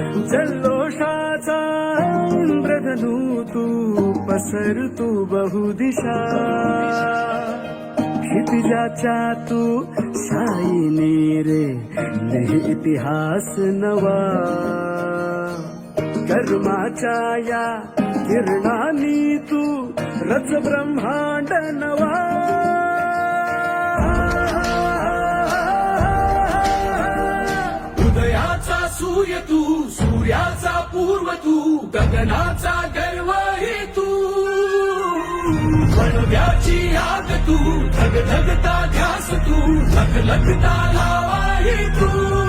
जल्लोषाचा इंद्रधनू तू पसरतो बहुदिशा। क्षितिजाच्या तू साईने रे इतिहास नवा। कर्माच्या या किरणानी तू रच ब्रह्मांड सूर्य तू सूर्याचा पूर्व तू गगनाचा गर्व हे तू. बनव्याची आग तू धग धगता ध्यास तू लख लखता लावा हे तू.